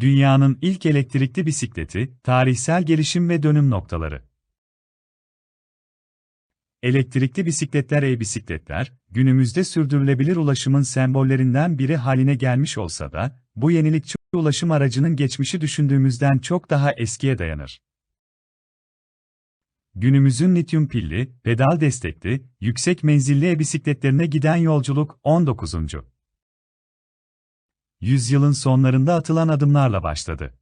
Dünyanın ilk elektrikli bisikleti, tarihsel gelişim ve dönüm noktaları. Elektrikli bisikletler e-bisikletler, günümüzde sürdürülebilir ulaşımın sembollerinden biri haline gelmiş olsa da, bu yenilikçi ulaşım aracının geçmişi düşündüğümüzden çok daha eskiye dayanır. Günümüzün lityum pilli, pedal destekli, yüksek menzilli e-bisikletlerine giden yolculuk 19 yüzyılın sonlarında atılan adımlarla başladı.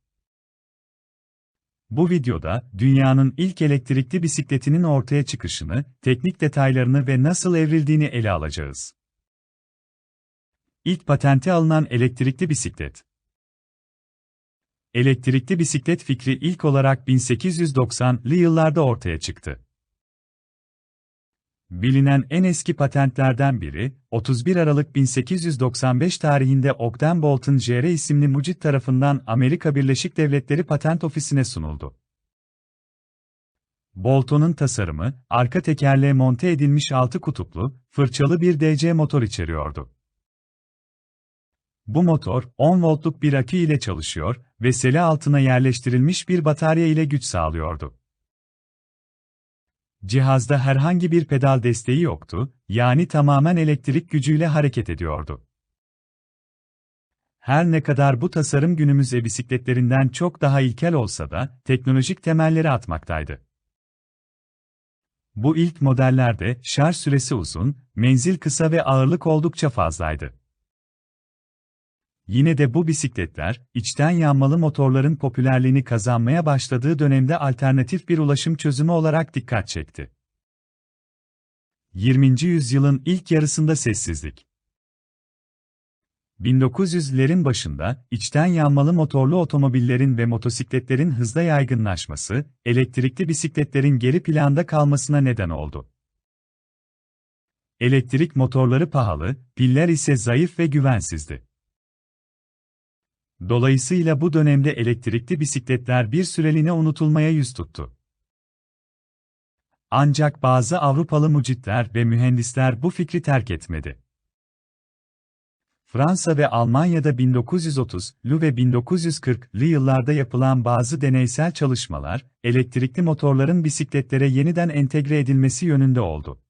Bu videoda, dünyanın ilk elektrikli bisikletinin ortaya çıkışını, teknik detaylarını ve nasıl evrildiğini ele alacağız. İlk patenti alınan elektrikli bisiklet. Elektrikli bisiklet fikri ilk olarak 1890'lı yıllarda ortaya çıktı. Bilinen en eski patentlerden biri, 31 Aralık 1895 tarihinde Ogden Bolton Jr. isimli mucit tarafından Amerika Birleşik Devletleri Patent Ofisi'ne sunuldu. Bolton'un tasarımı, arka tekerleğe monte edilmiş altı kutuplu, fırçalı bir DC motor içeriyordu. Bu motor, 10 voltluk bir akü ile çalışıyor ve sele altına yerleştirilmiş bir batarya ile güç sağlıyordu. Cihazda herhangi bir pedal desteği yoktu, yani tamamen elektrik gücüyle hareket ediyordu. Her ne kadar bu tasarım günümüz bisikletlerinden çok daha ilkel olsa da, teknolojik temelleri atmaktaydı. Bu ilk modellerde şarj süresi uzun, menzil kısa ve ağırlık oldukça fazlaydı. Yine de bu bisikletler, içten yanmalı motorların popülerliğini kazanmaya başladığı dönemde alternatif bir ulaşım çözümü olarak dikkat çekti. 20. yüzyılın ilk yarısında sessizlik. 1900'lerin başında, içten yanmalı motorlu otomobillerin ve motosikletlerin hızla yaygınlaşması, elektrikli bisikletlerin geri planda kalmasına neden oldu. Elektrik motorları pahalı, piller ise zayıf ve güvensizdi. Dolayısıyla bu dönemde elektrikli bisikletler bir süreliğine unutulmaya yüz tuttu. Ancak bazı Avrupalı mucitler ve mühendisler bu fikri terk etmedi. Fransa ve Almanya'da 1930'lu ve 1940'lı yıllarda yapılan bazı deneysel çalışmalar, elektrikli motorların bisikletlere yeniden entegre edilmesi yönünde oldu.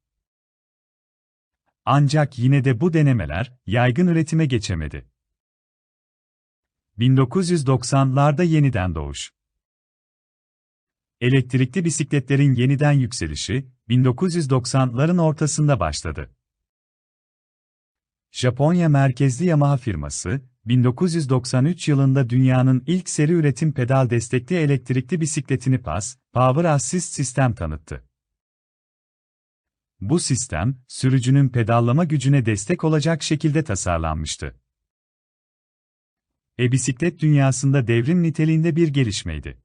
Ancak yine de bu denemeler, yaygın üretime geçemedi. 1990'larda yeniden doğuş. Elektrikli bisikletlerin yeniden yükselişi, 1990'ların ortasında başladı. Japonya merkezli Yamaha firması, 1993 yılında dünyanın ilk seri üretim pedal destekli elektrikli bisikletini PAS, Power Assist Sistem tanıttı. Bu sistem, sürücünün pedallama gücüne destek olacak şekilde tasarlanmıştı. E-bisiklet dünyasında devrim niteliğinde bir gelişmeydi.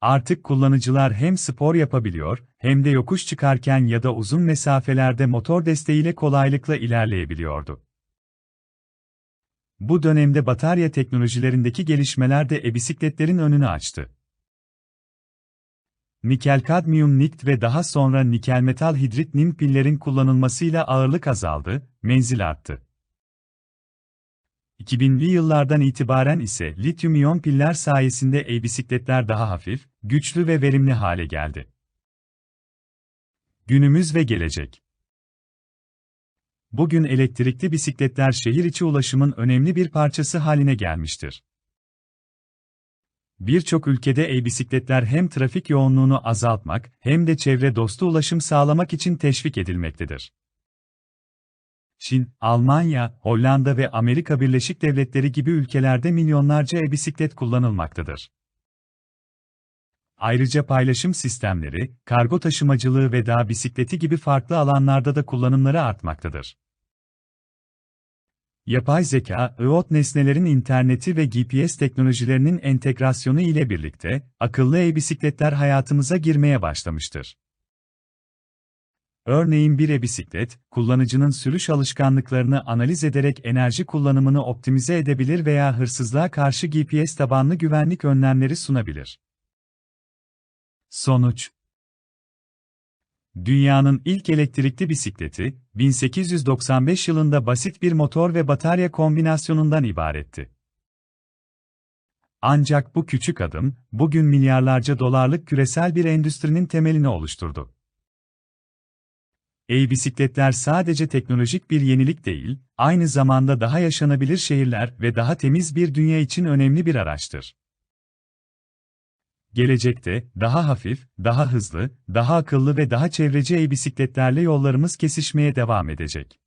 Artık kullanıcılar hem spor yapabiliyor, hem de yokuş çıkarken ya da uzun mesafelerde motor desteğiyle kolaylıkla ilerleyebiliyordu. Bu dönemde batarya teknolojilerindeki gelişmeler de e-bisikletlerin önünü açtı. Nikel-kadmiyum nikt ve daha sonra nikel-metal hidrit nim pillerin kullanılmasıyla ağırlık azaldı, menzil arttı. 2000'li yıllardan itibaren ise lityum-iyon piller sayesinde e-bisikletler daha hafif, güçlü ve verimli hale geldi. Günümüz ve gelecek Bugün elektrikli bisikletler şehir içi ulaşımın önemli bir parçası haline gelmiştir. Birçok ülkede e-bisikletler hem trafik yoğunluğunu azaltmak hem de çevre dostu ulaşım sağlamak için teşvik edilmektedir. Çin, Almanya, Hollanda ve Amerika Birleşik Devletleri gibi ülkelerde milyonlarca e-bisiklet kullanılmaktadır. Ayrıca paylaşım sistemleri, kargo taşımacılığı ve dağ bisikleti gibi farklı alanlarda da kullanımları artmaktadır. Yapay zeka, IoT nesnelerin interneti ve GPS teknolojilerinin entegrasyonu ile birlikte, akıllı e-bisikletler hayatımıza girmeye başlamıştır. Örneğin bir e-bisiklet, kullanıcının sürüş alışkanlıklarını analiz ederek enerji kullanımını optimize edebilir veya hırsızlığa karşı GPS tabanlı güvenlik önlemleri sunabilir. Sonuç Dünyanın ilk elektrikli bisikleti, 1895 yılında basit bir motor ve batarya kombinasyonundan ibaretti. Ancak bu küçük adım, bugün milyarlarca dolarlık küresel bir endüstrinin temelini oluşturdu. E-bisikletler sadece teknolojik bir yenilik değil, aynı zamanda daha yaşanabilir şehirler ve daha temiz bir dünya için önemli bir araçtır. Gelecekte, daha hafif, daha hızlı, daha akıllı ve daha çevreci e-bisikletlerle yollarımız kesişmeye devam edecek.